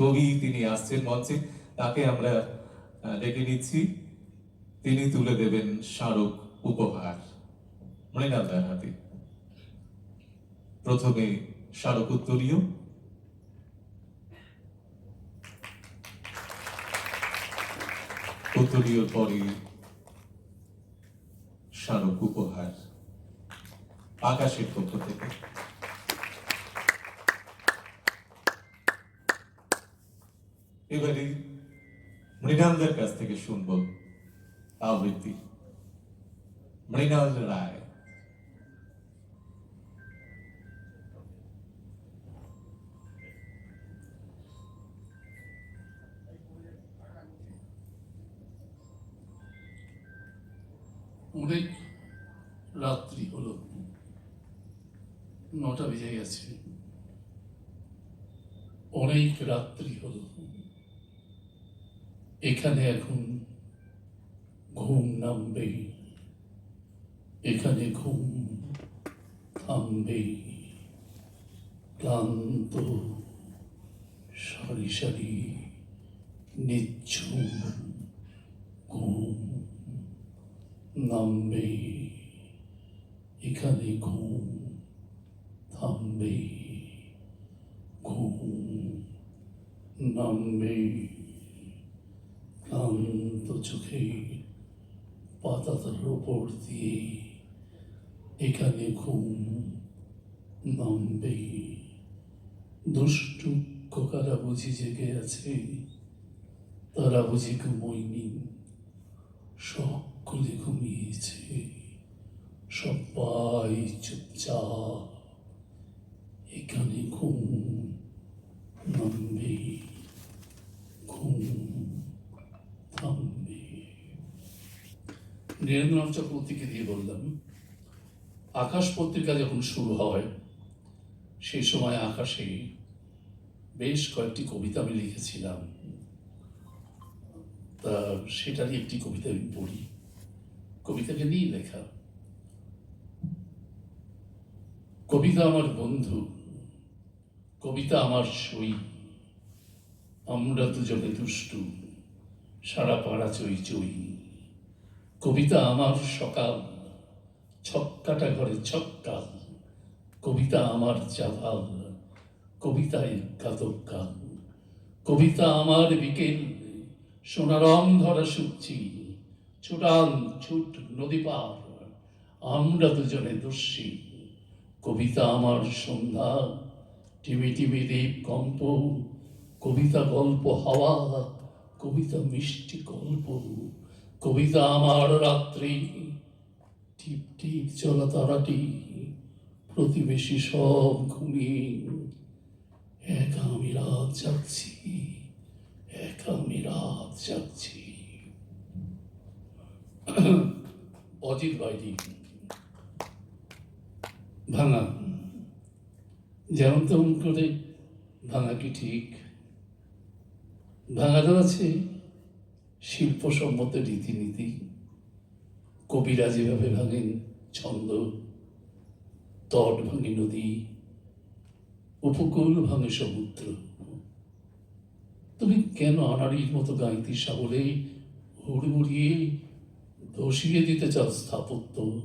কবি তিনি আসছেন মঞ্চে, তাকে আমরা ডেকে নিচ্ছি। তিনি তুলে দেবেন স্মারক উপহার। মৃণালদার হাতে। প্রথমে স্মারক উত্তরীয় উত্তরীয় পরে স্মারক উপহার আকাশের পক্ষ থেকে। এবারে মৃণালদের কাছ থেকে শুনব আবৃত্তি। মৃণাল রায়। অনেক রাত্রি হলো। নটা বেজে গেছে অনেক রাত্রি হলো এখানে এখন ঘুম নামবে এখানে ঘুম থামবে ক্লান্ত, সারি সারি, নিচ্ছুম ঘুম নামবে এখানে ঘুম থামবে ঘুম নামবে ক্লান্ত চোখে পাতাতার ওপর দিয়ে এখানে ঘুম নামবে দুষ্টু খোকারা বুঝি জেগে আছে, তারা বুঝি ঘুমোয়নি। সকলে ঘুমিয়েছে, সবাই চুপচাপ। এখানে ঘুম নামবে ঘুম নীরেন্দ্রনাথ চক্রবর্তীকে দিয়ে বললাম, আকাশ পত্রিকা যখন শুরু হয়, সেই সময় আকাশে বেশ কয়েকটি কবিতা আমি লিখেছিলাম। তা সেটারই একটি কবিতা আমি পড়ি। কবিতাকে নিয়ে লেখা। কবিতা আমার বন্ধু, কবিতা আমার সই, আমরা দুজনে দুষ্টু, সারা পাড়া চই চই। কবিতা আমার সকাল, ছক্কাটা ঘরে ছক্কাল, কবিতা আমার জাভাল কবিতায় কাতকাল কবিতা আমার বিকেল সোনারং ধরা সূচি ছুটান ছুট নদী পার, আমরা দুজনে দস্যি। কবিতা আমার সন্ধ্যা টিমি টিমি দ্বীপ কম্প কবিতা গল্প হাওয়া, কবিতা মিষ্টি গল্প। কবিতা আমার রাত্রি, টিপ টিপ চলা তারাটি, প্রতিবেশী সব ঘুমিয়ে একা আমি রাত যাচ্ছি একা আমি রাত যাচ্ছি অজিত বাইরি ভাঙা। যেমন তেমন করে ভাঙা কি ঠিক ভাঙারও আছে শিল্পসম্মত রীতিনীতি। কবিরা যেভাবে ভাঙেন, ছন্দ, তট ভাঙে নদী, উপকূল ভাঙে সমুদ্র। তুমি কেন আনাড়ির মতো গাইতি সাবলে হুড়মুড়িয়ে ধসিয়ে দিতে চাও স্থাপত্য?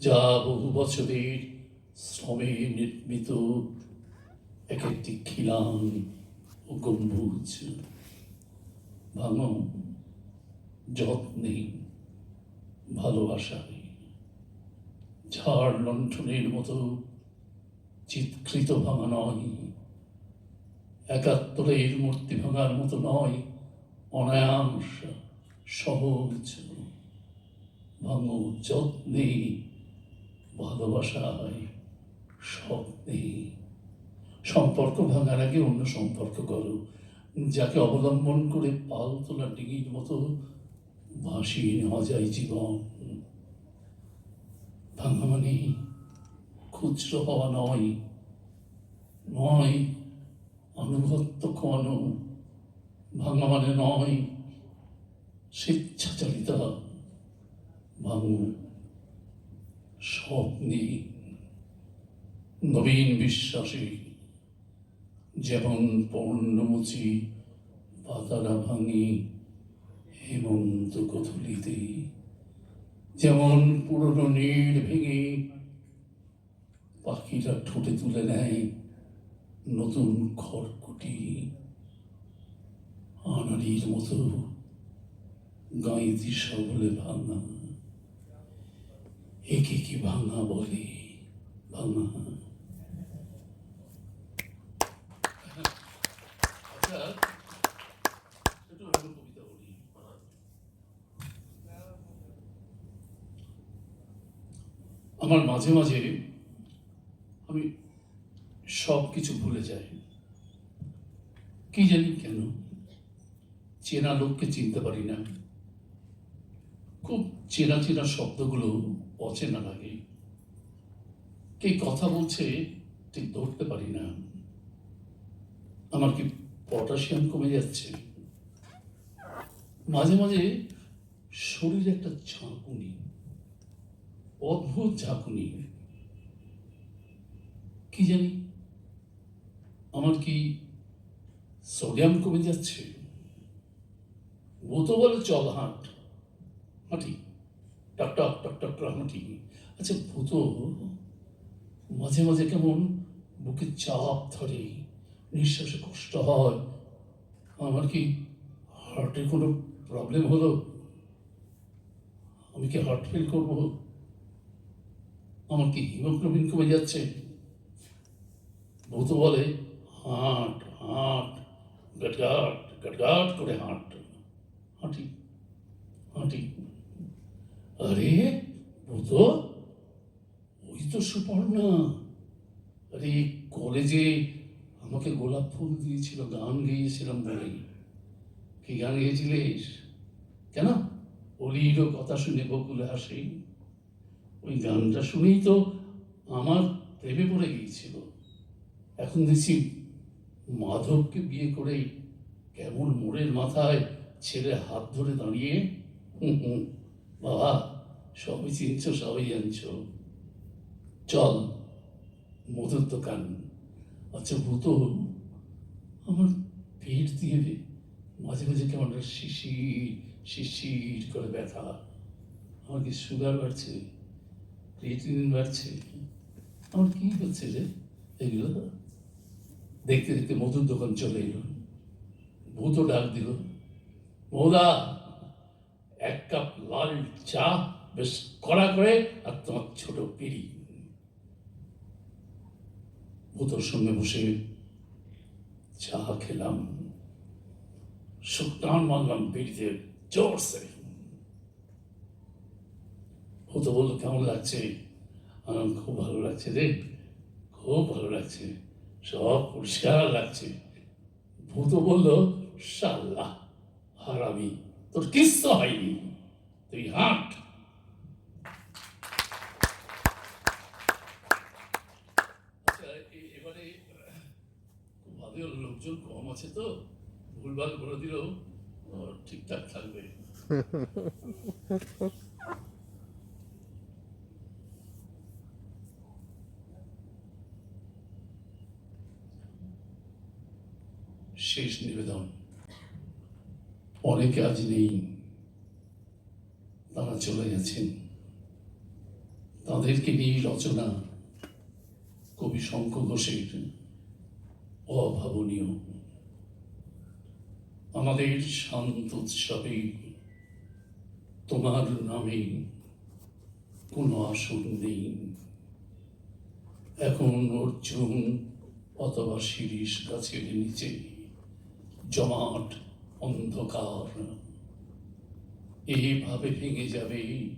যা বহু বছরের শ্রমে নির্মিত এক একটি খিলান ও গম্বুজ। ভাঙো যত্নে ভালোবাসায় ঝাড় লণ্ঠনের মতো চিৎকৃত ভাঙা নয়, একাত্তরের মূর্তি ভাঙার মতো নয়, অনায়াস সহজ ভাঙো যত্নে, ভালোবাসায় স্বপ্নে। সম্পর্ক ভাঙার আগে অন্য সম্পর্ক করো। যাকে অবলম্বন করে পাল তোলা ডিঙির মতো ভাসিয়ে নেওয়া যায় জীবন। ভাঙা মানে খুচরো হওয়া নয় নয় আনুগত্য খোয়ানো ভাঙা মানে নয় স্বেচ্ছাচারিতা। ভাঙু স্বপ্নে নবীন বিশ্বাসে। যেমন পর্ণমুচি পাতারা ভাঙি হেমন্ত কথলিতে যেমন পুরনো নীড় ভেঙে পাখিরা ঠোঁটে তুলে নেয় নতুন খড়কুটি। আনাড়ির মতো গাঁইতি সবলে ভাঙা। একে কি ভাঙা বলে? ভাঙা আচ্ছা একটু অন্য কবিতা বলি আমার মাঝে মাঝে আমি সব কিছু ভুলে যাই। কি জানি কেন, চেনা লোককে চিনতে পারি না। খুব চেনা চেনা শব্দগুলো অচেনা লাগে। কে কথা বলছে ঠিক ধরতে পারি না। আমার কি পটাশিয়াম কমে যাচ্ছে? মাঝে মাঝে শরীরে একটা ঝাঁকুনি অদ্ভুত ঝাঁকুনি। কি জানি, আমার কি সোডিয়াম কমে যাচ্ছে? ও তো বলে চল হাঁট। হাঁটি। টক টক টক টক হাঁটি। আচ্ছা ভূত, মাঝে মাঝে কেমন বুকে চাপ ধরে, নিঃশ্বাসে কষ্ট হয়। আমার কি হার্টের কোনো প্রবলেম হলো? আমি কি হার্ট ফেল করব? আমার কি হিমোগ্লোবিন কমে যাচ্ছে? ভূত বলে, হাঁট হাঁট, গটগাট গটগাট করে হাঁট। হাঁটি হাঁটি। আরে, ভূত? ওই তো সুপর্ণা। আরে, কলেজে আমাকে গোলাপ ফুল দিয়েছিল, গান গেয়েছিলাম বলে। কি গান গেয়েছিলিস? কেন? অলিরও কথা শুনে বকুলে হাসি ওই গানটা শুনেই তো আমার প্রেমে পড়ে গিয়েছিল। এখন দেখছি মাধবকে বিয়ে করে কেমন মোড়ের মাথায় ছেলে হাত ধরে দাঁড়িয়ে হুম হুম বাবা, সবই চিনছ, সবই জানছ। চল, মধুর দোকান। আচ্ছা ভূত আমার পেট দিয়ে মাঝে মাঝে কেমন শিশির শিশির করে ব্যথা। আমার কি সুগার বাড়ছে? ক্রিয়েটিনিন বাড়ছে আমার কি হচ্ছে রে এগুলো? দেখতে দেখতে মধুর দোকান চলে এলো। ভূত ডাক দিল মৌদা এক কাপ লাল চা, বেশ কড়া করে, আর তোমার ছোট পিড়ি। ভূতর সঙ্গে বসে চা খেলাম। টান মারলাম পিড়িতে, জোরসে। ভূত বলল কেমন লাগছে? খুব ভালো লাগছে রে খুব ভালো লাগছে সব পরিষ্কার লাগছে। ভূত বলল সাল্লা হারামি তোর কিচ্ছু হয়নি তুই হাঁট। আচ্ছা, এবারে লোকজন কম আছে তো ভুলভাল করে দিলেও ঠিকঠাক থাকবে। শেষ নিবেদন। অনেকে আজ নেই, তারা চলে গেছেন। তাদেরকে নিয়ে রচনা কবি শঙ্খ ঘোষের অভাবনীয়। আমাদের শান্ত উৎসবে তোমার নামে কোনো আসন নেই। এখন অর্জুন অথবা শিরিষ গাছের নিচে জমাট অন্ধকার। এইভাবে ভেঙে যাবে,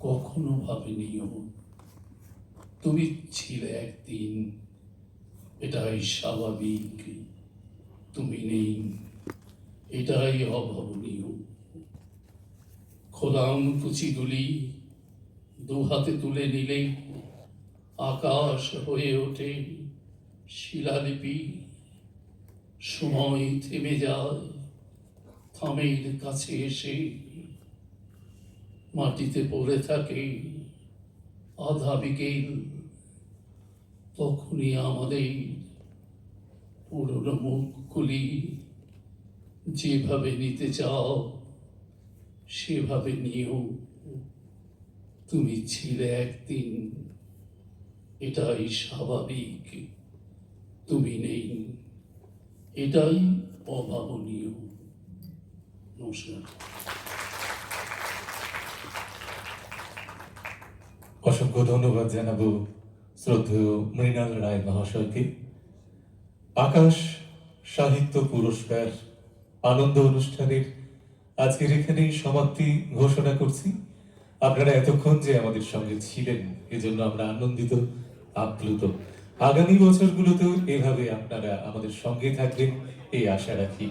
কখনো ভাবিনিও। তুমি ছিলে একদিন, এটাই স্বাভাবিক। তুমি নেই, এটাই অভাবনীয়। খোলাম কুচিগুলি দু হাতে তুলে নিলেই আকাশ হয়ে ওঠে শিলালিপি। সময় থেমে যায় থামের কাছে এসে মাটিতে পড়ে থাকে। আধা বিকেল তখনই আমাদের পুরনো মুখগুলি যেভাবে নিতে চাও, সেভাবে নিও। তুমি ছিলে একদিন, এটাই স্বাভাবিক, তুমি নেই। এটাই অভাবনীয়। নমস্কার। অসংখ্য ধন্যবাদ জানাব শ্রদ্ধেয় মৃণাল রায় মহাশয়কে। আকাশ সাহিত্য পুরস্কার আনন্দ অনুষ্ঠানের আজকের এখানেই সমাপ্তি ঘোষণা করছি। আপনারা এতক্ষণ যে আমাদের সঙ্গে ছিলেন, এজন্য আমরা আনন্দিত, আপ্লুত। আগামী বছরগুলোতেও এভাবে আপনারা আমাদের সঙ্গে থাকবেন এই আশা রাখি।